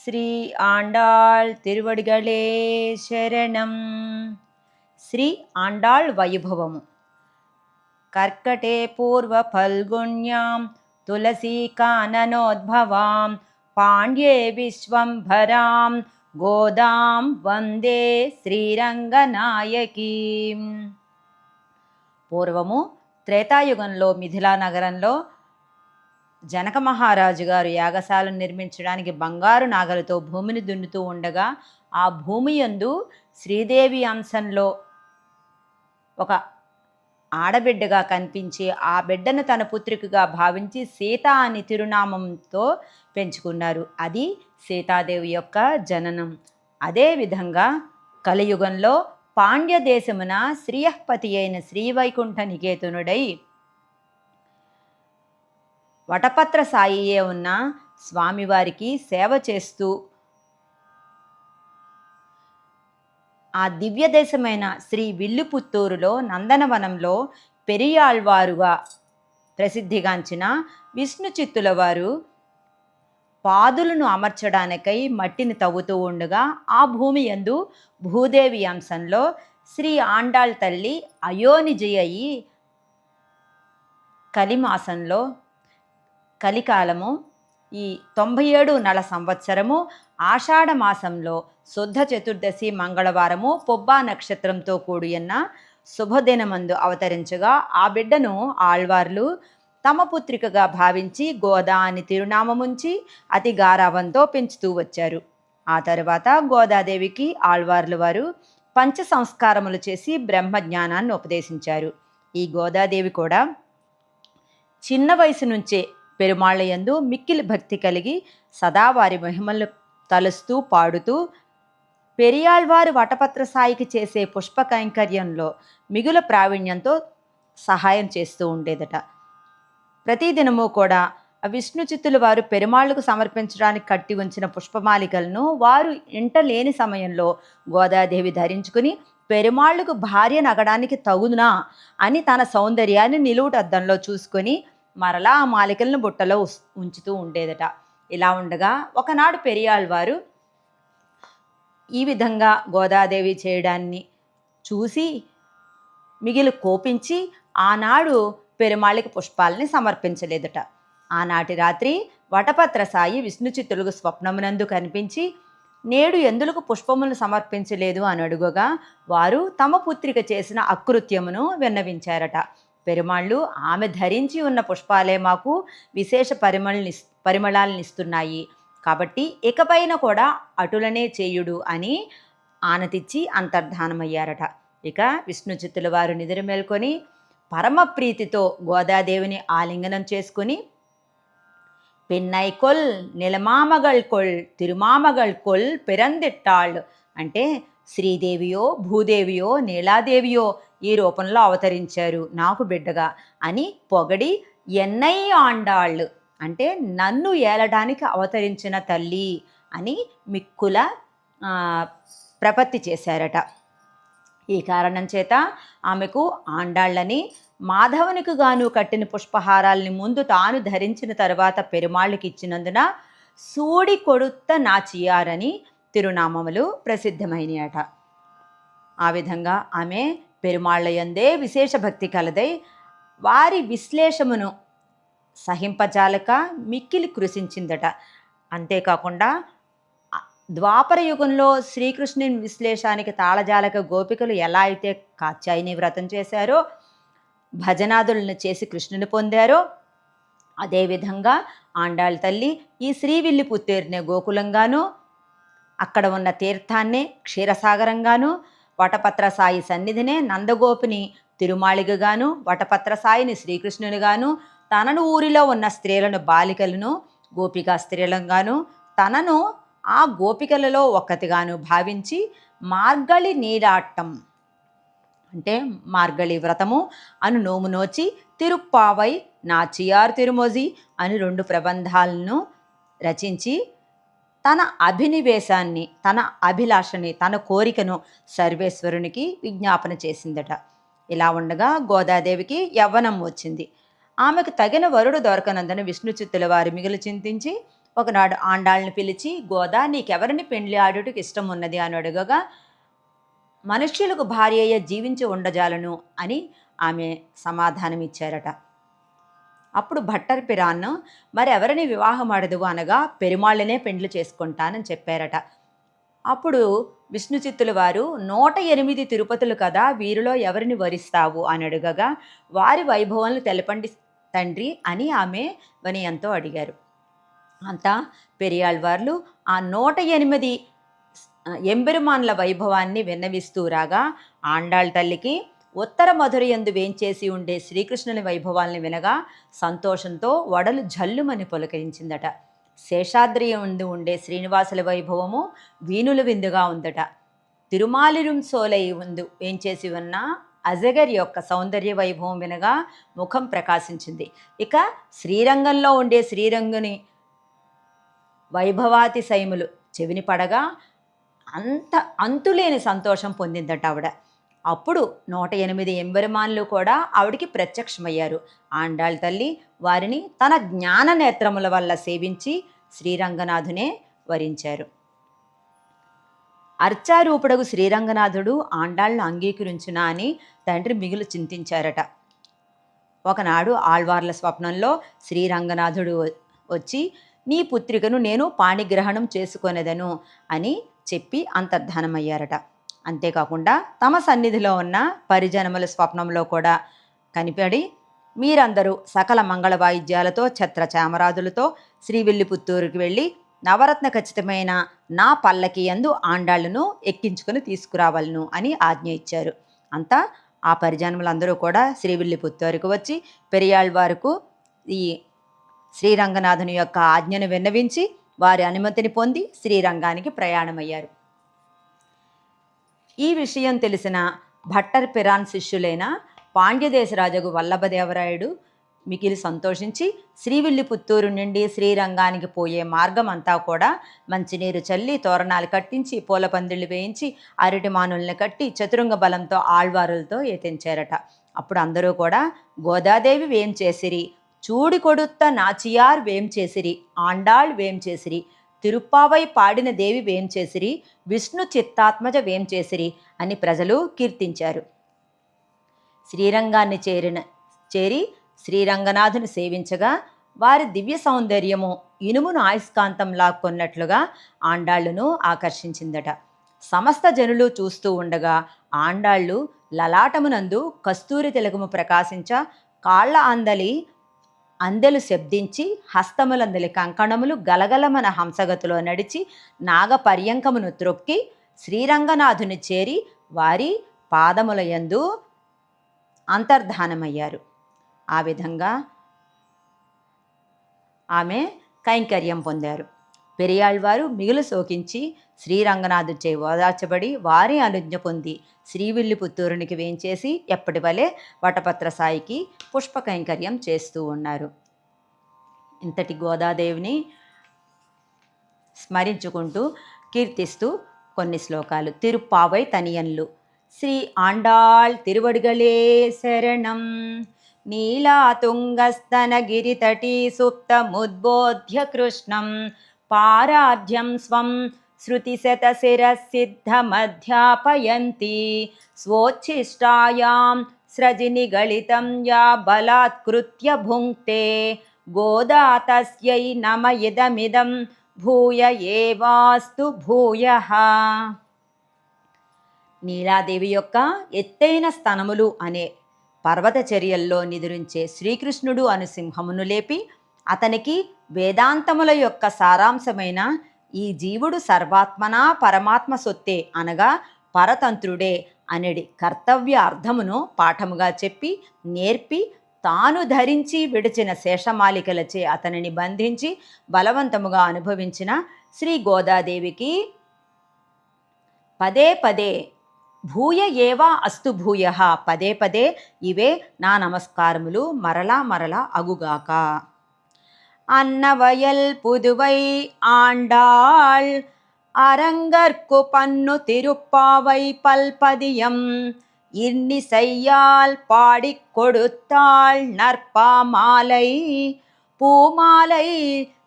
ஸ்ரீ ஆண்டாள் திருவடிகளே శరణం శ్రీ ఆండాళ్ వైభవము కర్కటే పూర్వ ఫల్గుణ్యాం తులసీ కాననోద్భవాం పాండ్యే విశ్వంభరాం గోదాం వందే శ్రీరంగనాయకీం పూర్వము త్రేతాయుగంలో మిథిలా నగరంలో జనక మహారాజు గారు యాగశాలను నిర్మించడానికి బంగారు నాగలతో భూమిని దున్నుతూ ఉండగా ఆ భూమి యందు శ్రీదేవి అంశంలో ఒక ఆడబిడ్డగా కనిపించి ఆ బిడ్డను తన పుత్రికగా భావించి సీత అని తిరునామంతో పెంచుకున్నారు. అది సీతాదేవి యొక్క జననం. అదేవిధంగా కలియుగంలో పాండ్య దేశమున శ్రీయపతి అయిన శ్రీవైకుంఠ నికేతనుడై వటపత్ర సాయియే ఉన్న స్వామివారికి సేవ చేస్తూ ఆ దివ్య దేశమైన శ్రీ విల్లుపుత్తూరులో నందనవనంలో పెరియాళ్వారుగా ప్రసిద్ధిగాంచిన విష్ణు చిత్తుల వారు పాదులను అమర్చడానికై మట్టిని తవ్వుతూ ఉండగా ఆ భూమి యందు భూదేవి అంశంలో శ్రీ ఆండాళ్ తల్లి అయోనిజయ్యి కలిమాసంలో కలికాలము. ఈ తొంభై ఏడు నెల సంవత్సరము ఆషాఢ మాసంలో శుద్ధ చతుర్దశి మంగళవారము పొబ్బా నక్షత్రంతో కూడియన్న శుభదినమందు అవతరించగా ఆ బిడ్డను ఆళ్వార్లు తమ పుత్రికగా భావించి గోదా అని తిరునామముంచి అతి గారావంతో పెంచుతూ వచ్చారు. ఆ తరువాత గోదాదేవికి ఆళ్వార్లు వారు పంచ సంస్కారములు చేసి బ్రహ్మ జ్ఞానాన్ని ఉపదేశించారు. ఈ గోదాదేవి కూడా చిన్న వయసు నుంచే పెరుమాళ్ళ యందు మిక్కిలి భక్తి కలిగి సదా వారి మహిమలను తలుస్తూ పాడుతూ పెరియాళ్వారు వటపత్ర సాయికి చేసే పుష్ప కైంకర్యంలో మిగుల ప్రావీణ్యంతో సహాయం చేస్తూ ఉండేదట. ప్రతిదినము కూడా ఆ విష్ణు వారు పెరుమాళ్ళకు సమర్పించడానికి కట్టి ఉంచిన పుష్పమాలికలను వారు ఇంట లేని సమయంలో గోదాదేవి ధరించుకుని పెరుమాళ్ళకు భార్య నగడానికి తగునా అని తన సౌందర్యాన్ని నిలువుటద్దంలో చూసుకొని మరలా ఆ మాలికలను బుట్టలో ఉస్- ఉంచుతూ ఉండేదట. ఇలా ఉండగా ఒకనాడు పెరియాల్ వారు ఈ విధంగా గోదాదేవి చేయడాన్ని చూసి మిగిలి కోపించి ఆనాడు పెరుమాళిక పుష్పాలని సమర్పించలేదట. ఆనాటి రాత్రి వటపత్ర సాయి విష్ణుచిత్తులకు స్వప్నమునందు కనిపించి నేడు ఎందులకు పుష్పములను సమర్పించలేదు అని అడుగగా వారు తమ పుత్రిక చేసిన అకృత్యమును విన్నవించారట. పెరుమాళ్ళు ఆమె ధరించి ఉన్న పుష్పాలే మాకు విశేష పరిమళని పరిమళాలను ఇస్తున్నాయి. కాబట్టి ఇకపైన కూడా అటులనే చేయుడు అని ఆనతిచ్చి అంతర్ధానమయ్యారట. ఇక విష్ణు చిత్తుల వారు నిద్ర మేల్కొని పరమ ప్రీతితో గోదాదేవిని ఆలింగనం చేసుకుని పెన్నై కొల్ నిలమామగల్ కొల్ తిరుమామగల్ కొల్ పిరందిట్టాళ్ళు అంటే శ్రీదేవియో భూదేవియో నీలాదేవియో ఈ రూపంలో అవతరించారు. నాకు బిడ్డగా అని పొగడి ఎన్నై ఆండాళ్ళు. అంటే నన్ను ఏలడానికి అవతరించిన తల్లి అని మిక్కుల ప్రపత్తి చేశారట. ఈ కారణం చేత ఆమెకు ఆండాళ్ళని మాధవునికి గాను కట్టిన పుష్పహారాల్ని ముందు తాను ధరించిన తర్వాత పెరుమాళ్ళకి ఇచ్చినందున సూడి కొడుత్త నాచియారని తిరునామములు ప్రసిద్ధమైనయట. ఆ విధంగా ఆమె పెరుమాళ్ళయందే విశేష భక్తి కలదై వారి విశ్లేషమును సహింపజాలక మిక్కిలి కృషించిందట అంతేకాకుండా ద్వాపర యుగంలో శ్రీకృష్ణుని విశ్లేషానికి తాళజాలక గోపికలు ఎలా అయితే కాత్యాయని వ్రతం చేశారో భజనాదులను చేసి కృష్ణుని పొందారో అదేవిధంగా ఆండాళ్ళ తల్లి ఈ శ్రీవిల్లి పుత్తేరునే గోకులంగాను అక్కడ ఉన్న తీర్థాన్నే క్షీరసాగరంగాను వటపత్ర సాయి సన్నిధినే నందగోపిని తిరుమాళిగగాను వటపత్ర సాయిని శ్రీకృష్ణునిగాను తనను ఊరిలో ఉన్న స్త్రీలను బాలికలను గోపికా స్త్రీలంగాను తనను ఆ గోపికలలో ఒక్కతిగాను భావించి మార్గళి నీడాట్టం అంటే మార్గళి వ్రతము అను నోము నోచి తిరుప్పావై నాచియార్ తిరుమోజి అని రెండు ప్రబంధాలను రచించి తన అభినివేశాన్ని తన అభిలాషని తన కోరికను సర్వేశ్వరునికి విజ్ఞాపన చేసిందట. ఇలా ఉండగా గోదాదేవికి యవ్వనం వచ్చింది. ఆమెకు తగిన వరుడు దొరకనందని విష్ణుచిత్తుల వారి మిగులు చింతించి ఒకనాడు ఆండాళ్ళని పిలిచి గోదా నీకెవరిని పెండ్లి ఆడుటకు ఇష్టం ఉన్నది అని అడగగా మనుష్యులకు భార్య అయ్యే జీవించి ఉండజాలను అని ఆమె సమాధానం ఇచ్చారట అప్పుడు భట్టర్ పిరాన్ మరి ఎవరిని వివాహం ఆడదు అనగా పెరుమాళ్ళనే పెండ్లు చేసుకుంటానని చెప్పారట. అప్పుడు విష్ణుచిత్తుల వారు నూట ఎనిమిది తిరుపతులు కదా వీరిలో ఎవరిని వరిస్తావు అని అడగగా వారి వైభవాలను తెలపండి తండ్రి అని ఆమె వినయంతో అడిగారు. అంతా పెరియాళ్ళవార్లు ఆ నూట ఎనిమిది ఎంబెరుమాన్ల వైభవాన్ని విన్నవిస్తూ రాగా ఆండాళ్ తల్లికి ఉత్తర మధురయందు వేంచేసి ఉండే శ్రీకృష్ణుని వైభవాల్ని వినగా సంతోషంతో వడలు జల్లుమని పులకరించిందట. శేషాద్రి ఉండి ఉండే శ్రీనివాసుల వైభవము వీణుల విందుగా ఉందట. తిరుమాలిరుం సోలై ఉందు వేంచేసి ఉన్న అజగర్ యొక్క సౌందర్య వైభవం వినగా ముఖం ప్రకాశించింది. ఇక శ్రీరంగంలో ఉండే శ్రీరంగుని వైభవాతి సైములు చెవిని పడగా అంత అంతులేని సంతోషం పొందిందట ఆవిడ. అప్పుడు నూట ఎనిమిది ఎంబెరుమాన్లు కూడా ఆవిడికి ప్రత్యక్షమయ్యారు. ఆండాళ్ తల్లి వారిని తన జ్ఞాన నేత్రముల వల్ల సేవించి శ్రీరంగనాథునే వరించారు. అర్చారూపుడగు శ్రీరంగనాథుడు ఆండాళ్ళను అంగీకరించునా అని తండ్రి మిగులు చింతించారట. ఒకనాడు ఆళ్వార్ల స్వప్నంలో శ్రీరంగనాథుడు వచ్చి నీ పుత్రికను నేను పాణిగ్రహణం చేసుకొనేదను అని చెప్పి అంతర్ధానమయ్యారట. అంతేకాకుండా తమ సన్నిధిలో ఉన్న పరిజనముల స్వప్నంలో కూడా కనిపడి మీరందరూ సకల మంగళ వాయిద్యాలతో ఛత్ర చామరాదులతో శ్రీవిల్లిపుత్తూరుకి వెళ్ళి నవరత్న ఖచ్చితమైన నా పల్లకి యందు ఆండాళ్ళను ఎక్కించుకొని తీసుకురావాలను అని ఆజ్ఞ ఇచ్చారు. అంతా ఆ పరిజనములందరూ కూడా శ్రీవిల్లిపుత్తూరుకు వచ్చి పెరియాళ్వారుకు ఈ శ్రీరంగనాథుని యొక్క ఆజ్ఞను విన్నవించి వారి అనుమతిని పొంది శ్రీరంగానికి ప్రయాణమయ్యారు. ఈ విషయం తెలిసిన భట్టర్ పిరాన్ శిష్యులైన పాండ్యదేశరాజగు వల్లభదేవరాయుడు మికిలి సంతోషించి శ్రీవిల్లిపుత్తూరు నుండి శ్రీరంగానికి పోయే మార్గం అంతా కూడా మంచినీరు చల్లి తోరణాలు కట్టించి పూల పందిళ్ళు వేయించి అరటి మానుల్ని కట్టి చతురంగ బలంతో ఆళ్వారులతో ఎత్తించారట అప్పుడు అందరూ కూడా గోదాదేవి వేం చేసిరి? చూడి కొడుత్త నాచియార్ వేం చేసిరి? ఆండాళ్ వేం చేసిరి? తిరుప్పావై పాడిన దేవి వేంచేసిరి విష్ణు చిత్తాత్మజ వేంచేసిరి అని ప్రజలు కీర్తించారు. శ్రీరంగాన్ని చేరిన చేరి శ్రీరంగనాథుని సేవించగా వారి దివ్య సౌందర్యము ఇనుమును ఆయుష్కాంతం లాక్కొన్నట్లుగా ఆండాళ్ళును ఆకర్షించిందట. సమస్త జనులు చూస్తూ ఉండగా ఆండాళ్ళు లలాటమునందు కస్తూరి తిలకము ప్రకాశించ కాళ్ళ అందలి అందెలు శబ్దించి హస్తములందలి కంకణములు గలగలమన హంసగతిలో నడిచి నాగపర్యంకమును త్రొక్కి శ్రీరంగనాథుని చేరి వారి పాదముల యందు అంతర్ధానమయ్యారు. ఆ విధంగా ఆమె కైంకర్యం పొందారు. పెరియాళ్వారు మిగులు శోకించి శ్రీరంగనాథుచే ఓదార్చబడి వారి అనుజ్ఞ పొంది శ్రీవిల్లిపుత్తూరునికి వేంచేసి ఎప్పటి వలె వటపత్ర సాయికి పుష్ప కైంకర్యం చేస్తూ ఉన్నారు. ఇంతటి గోదాదేవిని స్మరించుకుంటూ కీర్తిస్తూ కొన్ని శ్లోకాలు. తిరుప్పావై తనియన్లు. శ్రీ ఆండాళ్ తిరువడిగలే శరణం. నీలాతుంగస్తనగిరితటీ సుప్తముద్బోధ్య కృష్ణం. పారాధ్యం స్వం శృతిశతశిరసిద్ధమధ్యాపయంతి. స్వోచ్ఛిష్టాయాం స్రజినిగళితం యా బలాత్కృత్య భుంక్తే. గోదా తస్యై నమ ఇదమిదం భూయ ఏవాస్తు భూయః. నీలాదేవి యొక్క ఎత్తైన స్థనములు అనే పర్వత చర్యల్లో నిదురించే శ్రీకృష్ణుడు అను సింహమును లేపి అతనికి వేదాంతముల యొక్క సారాంశమైన ఈ జీవుడు సర్వాత్మనా పరమాత్మ సొత్తే అనగా పరతంత్రుడే అనడి కర్తవ్య అర్థమును పాఠముగా చెప్పి నేర్పి తాను ధరించి విడిచిన శేషమాలికలచే అతనిని బంధించి బలవంతముగా అనుభవించిన శ్రీ గోదాదేవికి పదే పదే భూయ ఏవా అస్తు భూయ పదే పదే ఇవే నా నమస్కారములు మరలా మరలా అగుగాక. అన్నవయల్ పుదువై ఆండాళ్ அரங்கற்கு பன்னு திருப்பாவை பல்பதியம் இன்னிசையால் பாடிக் கொடுத்தாள் நற்பாமாலை பூமாலை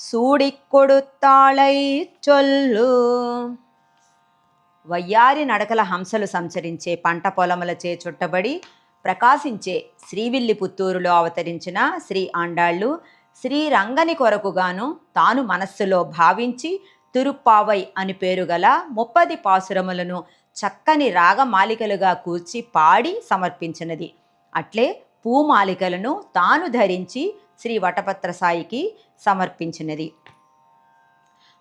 సూడి కొడుతాళై చొల్లు వయ్యారి నడకల హంసలు సంచరించే పంట పొలములచే చుట్టబడి ప్రకాశించే శ్రీవిల్లి పుత్తూరులో అవతరించిన శ్రీ ఆండాళ్ళు శ్రీరంగని కొరకుగాను తాను మనస్సులో భావించి తిరుప్పావై అని పేరు గల ముప్పది పాసురములను చక్కని రాగమాలికలుగా కూర్చి పాడి సమర్పించినది. అట్లే పూమాలికలను తాను ధరించి శ్రీ వటపత్ర సాయికి సమర్పించినది.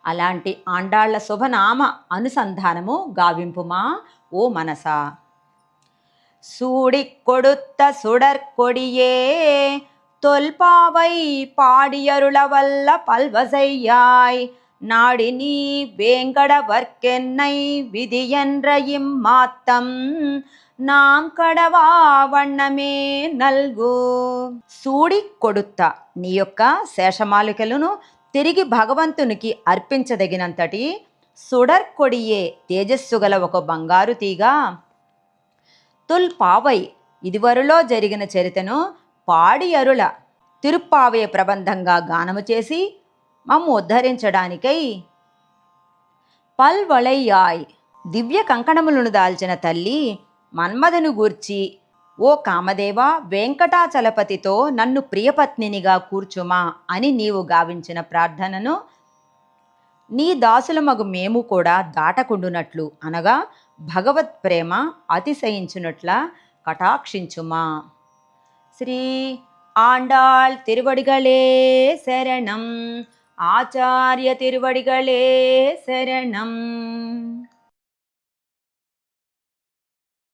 అలాంటి ఆండాళ్ళ శుభనామ అనుసంధానము గావింపుమా ఓ మనసా. సూడి కొడుత్త సుడర్ தொல்பாவை பாடியருளவல்ல பல்வசையாய் நாடி நீ வேங்கடவர்க்கென்னை விதி என்ற இம்மாத்தம் நாம் கடவா వన్నమే నల్గు. సూడి కొడుత్త నీ యొక్క శేషమాలికలను తిరిగి భగవంతునికి అర్పించదగినంతటి సుడర్కొడియే తేజస్సు గల ఒక బంగారు తీగ. తుల్ పావై ఇదివరలో జరిగిన చరితను పాడి అరుల తిరుప్పావయ ప్రబంధంగా గానము చేసి మమ్ము ఉద్ధరించడానికై పల్వళయ్యాయ్. దివ్య కంకణములను దాల్చిన తల్లి మన్మథను గూర్చి ఓ కామదేవ వెంకటాచలపతితో నన్ను ప్రియపత్నినిగా కూర్చుమా అని నీవు గావించిన ప్రార్థనను నీ దాసులమగు మేము కూడా దాటకుండునట్లు అనగా భగవత్ ప్రేమ అతిశయించునట్ల కటాక్షించుమా. ஸ்ரீ ஆண்டாள் திருவடிகளே சரணம். ஆச்சாரிய திருவடிகளே சரணம்.